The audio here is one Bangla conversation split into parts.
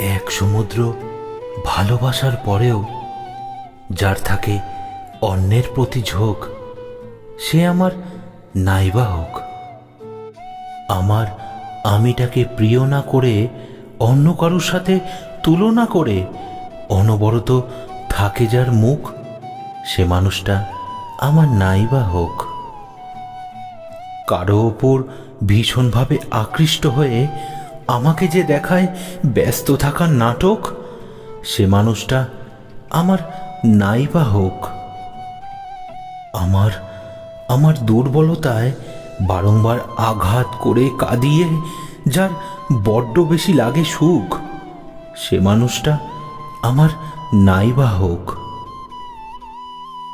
পবিত্র ভালোবাসার পরেও যার থাকে অন্যের প্রতি ঝোঁক, সে আমার নাইবা হোক। আমার আমিটাকে প্রিয় না করে, অন্য কারোর সাথে তুলনা করে অনবরত থাকে যার মুখ, সে মানুষটা আমার নাইবা হোক। কারও ওপর ভীষণভাবে আকৃষ্ট হয়ে আমাকে যে দেখায় ব্যস্ত থাকার নাটক, সে মানুষটা আমার নাইবা হোক। আমার আমার দুর্বলতায় বারংবার আঘাত করে কাঁদিয়ে যার বড্ড বেশি লাগে সুখ, সে মানুষটা আমার নাইবা হোক।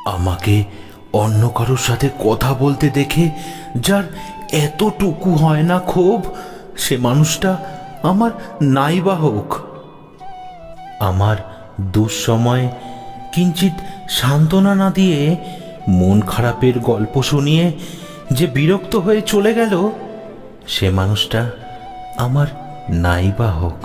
আমাকে অন্য কারোর সাথে কথা বলতে দেখে যার এতটুকু হয় না ক্ষোভ সে মানুষটা আমার নাইবা হোক। আমার দুঃসময় কিঞ্চিত সান্ত্বনা না দিয়ে মন খারাপের গল্প শুনিয়ে যে বিরক্ত হয়ে চলে গেল, সে মানুষটা আমার নাইবা হোক।